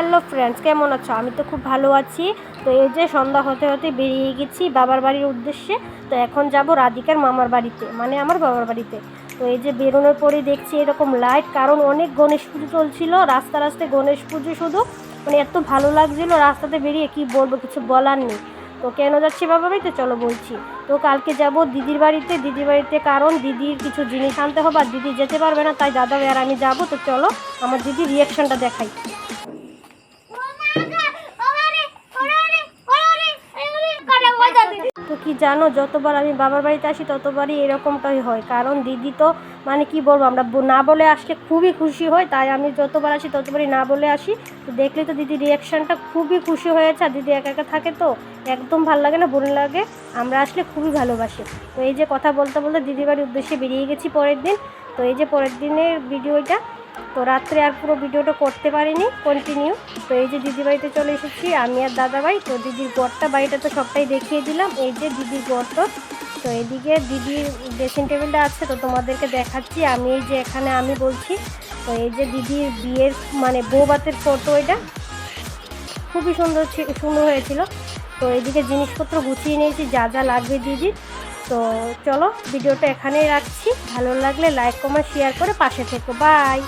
Hello friends কেমন আছো? আমি তো খুব ভালো আছি। তো এই যে সন্ধ্যা হতে হতে বেরিয়ে গেছি বাবার বাড়ির উদ্দেশ্যে। তো এখন যাব রাধিকার মামার বাড়িতে মানে আমার বাবার বাড়িতে। তো এই যে বেরোনোর পরেই দেখছি এরকম লাইট কারণ অনেক গণেশ পুজো চলছিল, রাস্তা রাস্তায় গণেশ পুজো শুধু। মানে এত ভালো লাগছিল রাস্তাতে বেরিয়ে, কি বলব, কিছু বলার নেই। তো কেন যাচ্ছি বাবার বাড়িতে? চলো বলছি। তো কালকে যাব দিদির বাড়িতে। দিদির বাড়িতে কারণ দিদির কিছু জিনিস আনতে হবে, আর দিদি যেতে পারবে না, তাই দাদা আর আমি যাব। তো চলো আমার দিদির রিয়াকশনটা দেখাই। তো কি জানো, যতবার আমি বাবার বাড়িতে আসি ততবারই এরকমটাই হয়। কারণ দিদি তো মানে কি বলব, আমরা না বলে আসলে খুবই খুশি হয় তাই আমি যতবার আসি ততবারই না বলে আসি। তো দেখলে তো দিদি রিয়াকশানটা খুবই খুশি হয়েছে, আর দিদি একা একা থাকে তো, একদম ভালো লাগে না বোন লাগে। আমরা আসলে খুবই ভালোবাসি। তো এই যে কথা বলতে বলতে দিদির বাড়ির উদ্দেশ্যে বেরিয়ে গেছি পরের দিন। তো এই যে পরের দিনের ভিডিওটা তো রাত্রে আর পুরো ভিডিওটা করতে পারিনি কন্টিনিউ তো এই যে দিদি বাড়িতে চলে এসেছি, আমি আর দাদা ভাই। তো দিদির গড়টা বাড়িটা তো সবটাই দেখিয়ে দিলাম। এই যে দিদির গড়টা তো। এদিকে দিদির ড্রেসিং টেবিলটা আছে, তো তোমাদেরকে দেখাচ্ছি। আমি এই যে এখানে আমি বলছি, তো এই যে দিদির বিয়ের মানে বৌবাতের ফটো এটা। খুবই সুন্দর সুন্দর হয়েছিল। তো এদিকে জিনিসপত্র গুছিয়ে নিয়েছি, যা যা লাগবে দিদির। তো চলো, ভিডিওটা এখানেই রাখছি। ভালো লাগলে লাইক কমেন্ট শেয়ার করে পাশে থেকো। বাই